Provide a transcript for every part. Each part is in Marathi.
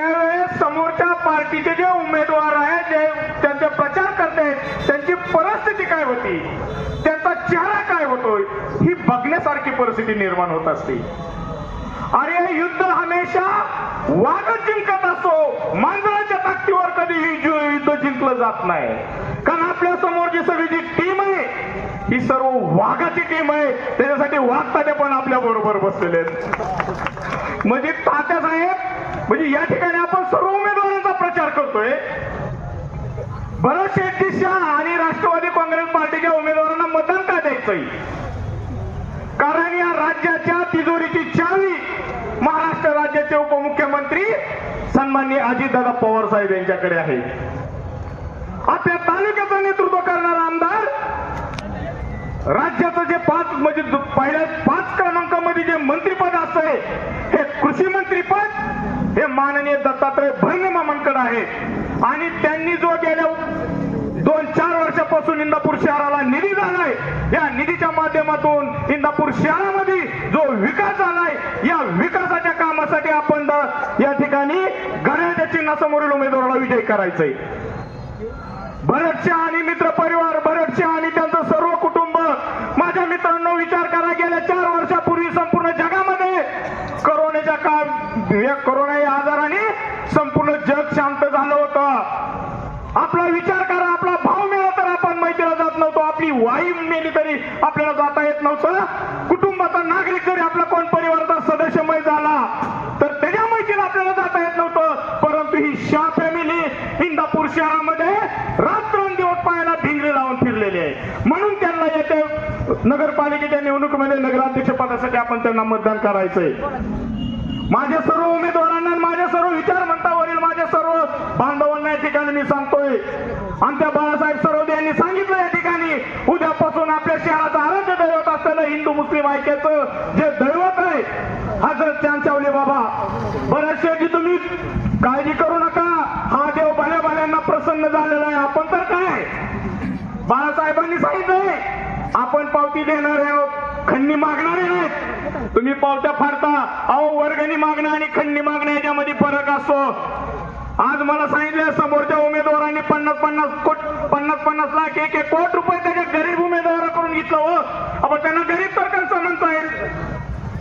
त्यावेळेस समोरच्या पार्टीचे जे उमेदवार आहेत जे त्यांचे प्रचार करते त्यांची परिस्थिती काय होती? त्यांचा चेहरा काय होतोय? ही बघण्यासारखी परिस्थिती निर्माण होत असते. अरे हे युद्ध हमेशा वादच जिंकत असतो मांजराच्या ताकदीवर कधीही युद्ध जिंकलं जात नाही. कारण आपल्यासमोर जी सगळी जी टीम आहे ही सर्व वाघाची टीम आहे. त्याच्यासाठी वाघ पण आपल्या बरोबर बसलेले आहेत. म्हणजे तात्या साहेब म्हणजे या ठिकाणी आपण सर्व उमेदवारांचा प्रचार करतोय. भरत शेट्टी शाह आणि राष्ट्रवादी काँग्रेस पार्टीच्या उमेदवारांना मतदान का द्यायचंय? कारण या राज्याच्या तिजोरीची चावी महाराष्ट्र राज्याचे उपमुख्यमंत्री सन्माननीय अजितदादा पवार साहेब यांच्याकडे आहे. आपल्या तालुक्याचं नेतृत्व करणारा आमदार राज्याचं जे पाच म्हणजे पहिल्या पाच क्रमांकामध्ये जे मंत्रीपद असतंय हे कृषी मंत्रीपद हे माननीय दत्तात्रय भरणे मामांकडे आहे. आणि त्यांनी जो गेल्या दोन चार वर्षापासून इंदापूर शहराला निधी झालाय या निधीच्या माध्यमातून इंदापूर शहरामध्ये जो विकास झालाय या विकासाच्या कामासाठी आपण या ठिकाणी घड्याळच्या चिन्हासमोरील उमेदवाराला विजय करायचंय. भरतशा आणि मित्र परिवार भरतशा आणि त्यांचं सर्व कुटुंब माझ्या मित्रांनो विचार करा गेल्या चार वर्षापूर्वी संपूर्ण जगामध्ये करोनाच्या काळ या करोना या आजाराने संपूर्ण जग झालं होतं. आपला विचार करा आपला भाव मिळाला तर आपण मैत्रीला जात नव्हतो. आपली वाई मेली तरी आपल्याला जाता येत नव्हतं. कुटुंबाचा नागरिक जरी आपला कोण परिवाराचा सदस्यमय झाला तर त्याच्या मैत्रीला आपल्याला जाता येत नव्हतं. परंतु ही शा फॅमिली इंदापूर शहरामध्ये रात्रंदिवस पायाला भिंगरी लावून फिरलेली आहे. म्हणून त्यांना येते नगरपालिकेच्या निवडणुकीमध्ये नगराध्यक्ष पदासाठी आपण त्यांना मतदान करायचंय. माझ्या सर्व उमेदवारांना माझ्या सर्व विचार म्हणता वरील भांडवल या ठिकाणी मी सांगतोय. आमच्या बाळासाहेब सरोदे यांनी सांगितलं या ठिकाणी उद्यापासून आपल्या शहराचं आराध्य दैवत असलेलं हिंदू मुस्लिम ऐक्याचं जे दैवत आहे हजरत चांचावले बाबा बऱ्याचशा तुम्ही काळजी करू नका हा देव भल्या भल्यांना प्रसन्न झालेला आहे. आपण तर काय? बाळासाहेबांनी सांगितलंय आपण पावती देणारे आहोत खंडी मागणारे आहेत. तुम्ही पावत्या फाडता अहो वर्गणी मागणं आणि खंडी मागणं याच्यामध्ये फरक असतो. आज मला सांगितलं समोरच्या उमेदवारांनी पन्नास पन्नास कोट पन्नास पन्नास लाख एक एक कोट रुपये त्याच्या गरीब उमेदवाराकडून घेतलं हो. आपण त्यांना गरीब तर कसं म्हणता येईल.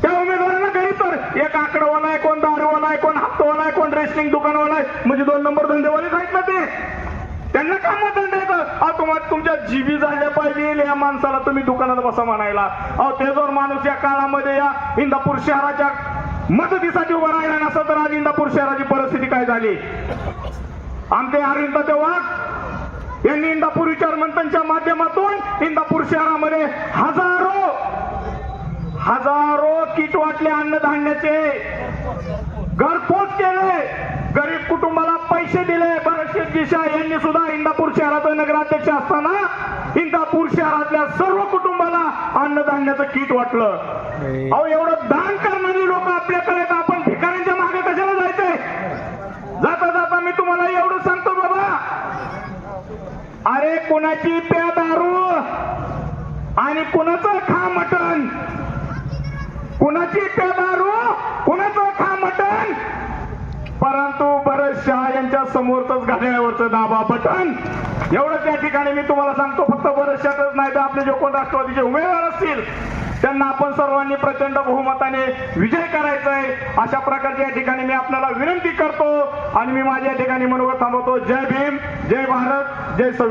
त्या उमेदवारांना गरीब तर एक आकडवाला आहे कोण दारूवाला आहे कोण हप्तावाला आहे कोण रेशनिंग दुकानवाला आहे म्हणजे दोन नंबर धंदेवाले आहेत ना ते. त्यांना का मतदान द्यायचं? अहो तुम्हाला तुमच्या जीबी झाल्या पाहिजे या माणसाला तुम्ही दुकानात बसा म्हणायला. अहो ते जर माणूस या काळामध्ये या इंदापूर शहराच्या मदतीसाठी उभा राहिला नसता तर आज इंदापूर शहराची परिस्थिती काय झाली? आमचे अरविंद वाघ यांनी इंदापूर विचार मंथनच्या माध्यमातून इंदापूर शहरामध्ये हजारो हजारो किट वाटले अन्नधान्याचे. घरपोच केले. गरीब कुटुंबाला पैसे दिले. बरेचसे दिशा यांनी सुद्धा इंदापूर शहराचा नगराध्यक्ष असताना इंदापूर शहरातल्या सर्व कुटुंबाला अन्नधान्याचं किट वाटलं. अहो एवढं दान करणारी लोक आपल्याकडे आहेत, आपण भिकाऱ्यांच्या मागे कशाला जायचंय जाता जाता मी तुम्हाला एवढं सांगतो बाबा अरे कोणाची प्या दारू? आणि कुणाचं खा मटण? कुणाची प्या दारू? कुणाचं खा मटण? परंतु बरं शहा यांच्या समोरच घड्याळावरचं दाबा बटन एवढंच या ठिकाणी मी तुम्हाला सांगतो फक्त बरचशातच नाही तर आपले जे कोण राष्ट्रवादीचे उमेदवार असतील त्यांना आपण सर्वांनी प्रचंड बहुमताने विजय करायचा आहे अशा प्रकारच्या या ठिकाणी मी आपल्याला विनंती करतो. आणि मी माझ्या ठिकाणी मनोगत थांबवतो. जय भीम जय भारत जय